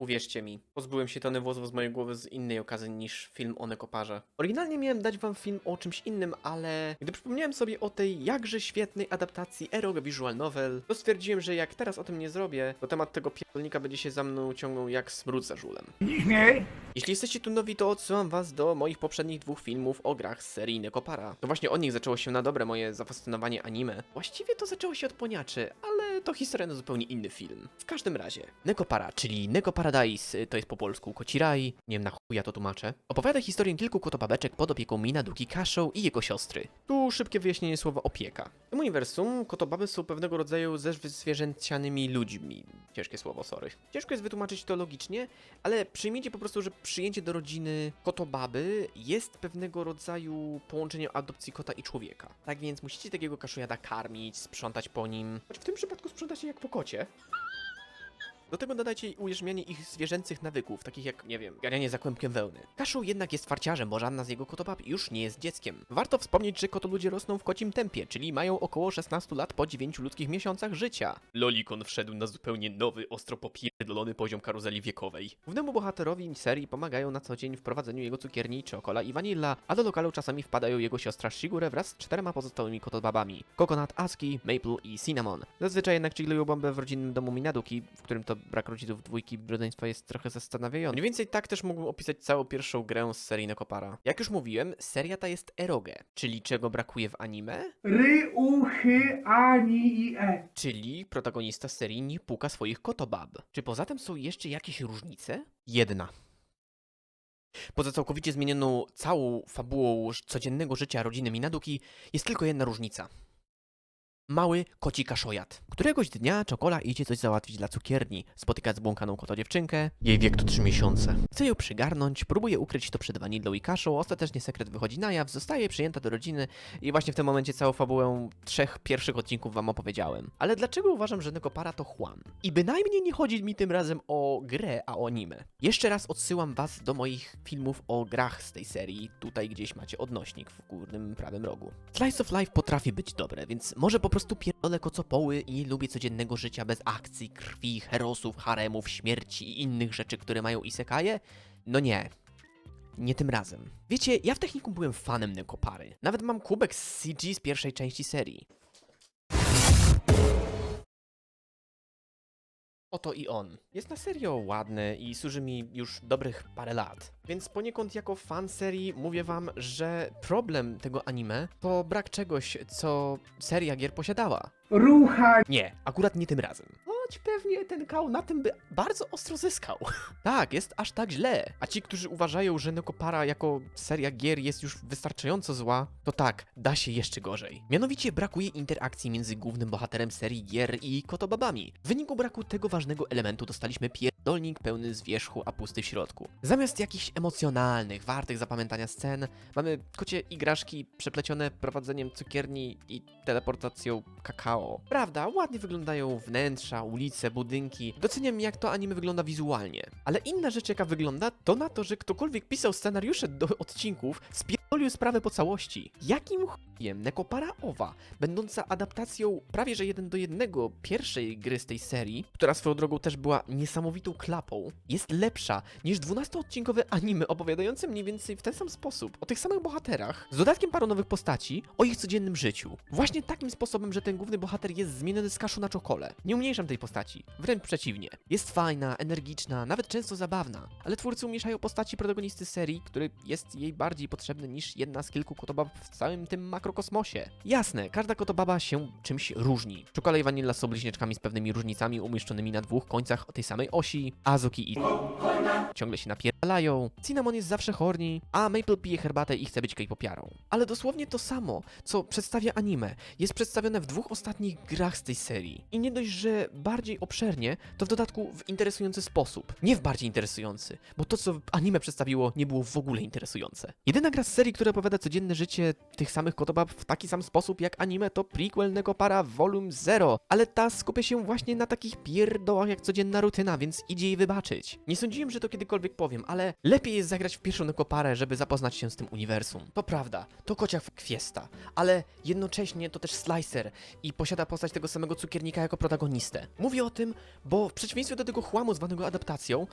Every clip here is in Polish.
Uwierzcie mi, pozbyłem się tony włosów z mojej głowy z innej okazji niż film o Nekoparze. Oryginalnie miałem dać wam film o czymś innym, ale gdy przypomniałem sobie o tej jakże świetnej adaptacji Eroge Visual Novel, to stwierdziłem, że jak teraz o tym nie zrobię, to temat tego pierdolnika będzie się za mną ciągnął jak smród za żulem. Jeśli jesteście tu nowi, to odsyłam was do moich poprzednich dwóch filmów o grach z serii Nekopara. To właśnie od nich zaczęło się na dobre moje zafascynowanie anime. Właściwie to zaczęło się od poniaczy, ale to historia na zupełnie inny film. W każdym razie, Nekopara, czyli Neko Paradise, to jest po polsku Kociraj, nie wiem na chuj ja to tłumaczę, opowiada historię kilku kotobabeczek pod opieką Minaduki Kaszą i jego siostry. Tu szybkie wyjaśnienie słowa opieka. W tym uniwersum kotobaby są pewnego rodzaju zwierzęcianymi ludźmi. Ciężkie słowo, sorry. Ciężko jest wytłumaczyć to logicznie, ale przyjmijcie po prostu, że przyjęcie do rodziny kotobaby jest pewnego rodzaju połączeniem adopcji kota i człowieka. Tak więc musicie takiego kaszujada karmić, sprzątać po nim, choć w tym przypadku sprzątacie jak po kocie. Do tego dodajcie ujarzmianie ich zwierzęcych nawyków, takich jak, nie wiem, ganianie za kłębkiem wełny. Kaszu jednak jest farciarzem, bo żadna z jego kotobab już nie jest dzieckiem. Warto wspomnieć, że kotoludzie rosną w kocim tempie, czyli mają około 16 lat po 9 ludzkich miesiącach życia. Lolikon wszedł na zupełnie nowy, ostro popierdolony poziom karuzeli wiekowej. Głównemu bohaterowi serii pomagają na co dzień w prowadzeniu jego cukierni Czekola i Vanilla, a do lokalu czasami wpadają jego siostra Shigure wraz z czterema pozostałymi kotobabami. Coconut, Aski, Maple i Cinnamon. Zazwyczaj jednak chillują bombę w rodzinnym domu Minaduki, w którym to brak rodziców dwójki rodzeństwa jest trochę zastanawiający. Mniej więcej tak też mógłbym opisać całą pierwszą grę z serii Nekopara. Jak już mówiłem, seria ta jest eroge, czyli czego brakuje w anime? Ry, u, chy, ani i e. Czyli protagonista serii nie puka swoich kotobab. Czy poza tym są jeszcze jakieś różnice? Jedna. Poza całkowicie zmienioną całą fabułą codziennego życia rodziny Minaduki jest tylko jedna różnica. Mały koci kaszojat. Któregoś dnia Czokola idzie coś załatwić dla cukierni. Spotyka zbłąkaną kotodziewczynkę. Jej wiek to 3 miesiące. Chce ją przygarnąć, próbuje ukryć to przed Vanillą i Kaszą. Ostatecznie sekret wychodzi na jaw, zostaje przyjęta do rodziny i właśnie w tym momencie całą fabułę trzech pierwszych odcinków wam opowiedziałem. Ale dlaczego uważam, że Nekopara to chłam? I bynajmniej nie chodzi mi tym razem o grę, a o anime. Jeszcze raz odsyłam was do moich filmów o grach z tej serii. Tutaj gdzieś macie odnośnik w górnym prawym rogu. Slice of Life potrafi być dobre, więc może po prostu pierdolę kocopoły i nie lubię codziennego życia bez akcji, krwi, herosów, haremów, śmierci i innych rzeczy, które mają isekaje? No nie. Nie tym razem. Wiecie, ja w technikum byłem fanem Nekopary. Nawet mam kubek z CG z pierwszej części serii. Oto i on. Jest na serio ładny i służy mi już dobrych parę lat. Więc poniekąd jako fan serii mówię wam, że problem tego anime to brak czegoś, co seria gier posiadała. Rucha, Nie, akurat nie tym razem. Choć pewnie ten kał na tym by bardzo ostro zyskał. tak, jest aż tak źle. A ci, którzy uważają, że Nekopara jako seria gier jest już wystarczająco zła, to tak, da się jeszcze gorzej. Mianowicie brakuje interakcji między głównym bohaterem serii gier i kotobabami. W wyniku braku tego ważnego elementu dostaliśmy pierdolnik pełny zwierzchu, a pusty w środku. Zamiast jakichś emocjonalnych, wartych zapamiętania scen, mamy kocie igraszki przeplecione prowadzeniem cukierni i teleportacją kakao. Prawda, ładnie wyglądają wnętrza, ulice, budynki. Doceniam jak to anime wygląda wizualnie. Ale inna rzecz jaka wygląda, to na to, że ktokolwiek pisał scenariusze do odcinków, spierdolił sprawę po całości. Jakim chujem Nekopara Owa, będąca adaptacją prawie że jeden do jednego pierwszej gry z tej serii, która swoją drogą też była niesamowitą klapą, jest lepsza niż 12-odcinkowe anime opowiadające mniej więcej w ten sam sposób o tych samych bohaterach, z dodatkiem paru nowych postaci, o ich codziennym życiu. Właśnie takim sposobem, że ten główny bohater jest zmieniony z kaszu na czokole. Nie umniejszam tej postaci, wręcz przeciwnie. Jest fajna, energiczna, nawet często zabawna, ale twórcy umieszają postaci protagonisty serii, który jest jej bardziej potrzebny niż jedna z kilku kotobab w całym tym makrokosmosie. Jasne, każda kotobaba się czymś różni. Czokola i Vanilla są bliźniaczkami z pewnymi różnicami umieszczonymi na dwóch końcach tej samej osi, Azuki i ciągle się napierdalają, Cinnamon jest zawsze horny, a Maple pije herbatę i chce być K-popiarą. Ale dosłownie to samo, co przedstawia anime, jest przedstawione w dwóch ostatnich grach z tej serii. I nie dość, że bardziej obszernie, to w dodatku w interesujący sposób. Nie w bardziej interesujący, bo to, co anime przedstawiło, nie było w ogóle interesujące. Jedyna gra z serii, która opowiada codzienne życie tych samych kotobab w taki sam sposób jak anime, to prequel Nekopara Volume 0, ale ta skupia się właśnie na takich pierdołach jak codzienna rutyna, więc idzie jej wybaczyć. Nie sądziłem, że to kiedykolwiek powiem, ale lepiej jest zagrać w pierwszą Nekoparę, żeby zapoznać się z tym uniwersum. To prawda, to kociak kwiesta, ale jednocześnie to też slicer i posiada postać tego samego cukiernika jako protagonistę. Mówię o tym, bo w przeciwieństwie do tego chłamu zwanego adaptacją,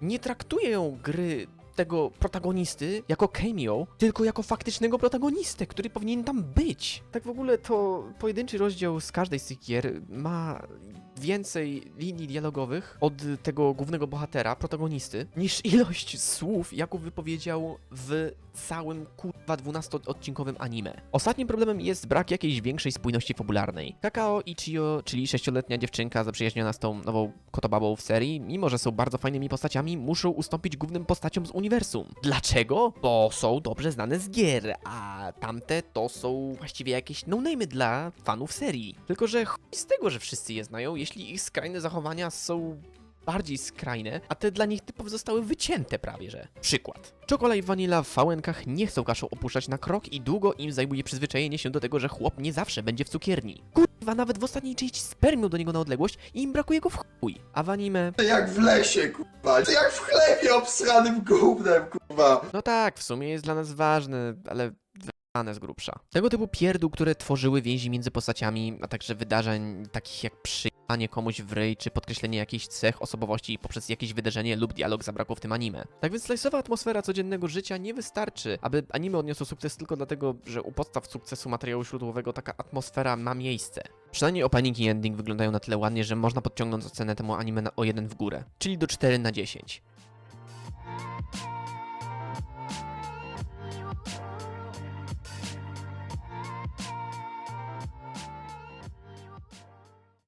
nie traktuję gry tego protagonisty jako cameo, tylko jako faktycznego protagonistę, który powinien tam być. Tak w ogóle to pojedynczy rozdział z każdej z tych gier ma więcej linii dialogowych od tego głównego bohatera, protagonisty, niż ilość słów, jaką wypowiedział w całym kurwa 12-odcinkowym anime. Ostatnim problemem jest brak jakiejś większej spójności fabularnej. Kakao Ichio, czyli sześcioletnia dziewczynka zaprzyjaźniona z tą nową kotobabą w serii, mimo że są bardzo fajnymi postaciami, muszą ustąpić głównym postaciom z uniwersum. Dlaczego? Bo są dobrze znane z gier, a tamte to są właściwie jakieś no-name'y dla fanów serii. Tylko, że chuj z tego, że wszyscy je znają, jeśli ich skrajne zachowania są bardziej skrajne, a te dla nich typowo zostały wycięte prawie, że. Przykład. Czokola i Vanilla w fałenkach nie chcą kaszą opuszczać na krok i długo im zajmuje przyzwyczajenie się do tego, że chłop nie zawsze będzie w cukierni. Kurwa, nawet w ostatniej części spermią do niego na odległość i im brakuje go w chuj. A w anime... Jak w lesie, kurwa. Jak w chlebie obsranym gównem, kurwa. No tak, w sumie jest dla nas ważny, ale z grubsza. Tego typu pierdół, które tworzyły więzi między postaciami, a także wydarzeń takich jak przyjanie komuś w ryj, czy podkreślenie jakichś cech osobowości poprzez jakieś wydarzenie lub dialog zabrakło w tym anime. Tak więc slice'owa atmosfera codziennego życia nie wystarczy, aby anime odniosło sukces tylko dlatego, że u podstaw sukcesu materiału źródłowego taka atmosfera ma miejsce. Przynajmniej opening i ending wyglądają na tyle ładnie, że można podciągnąć ocenę temu anime na o jeden w górę, czyli do 4 na 10.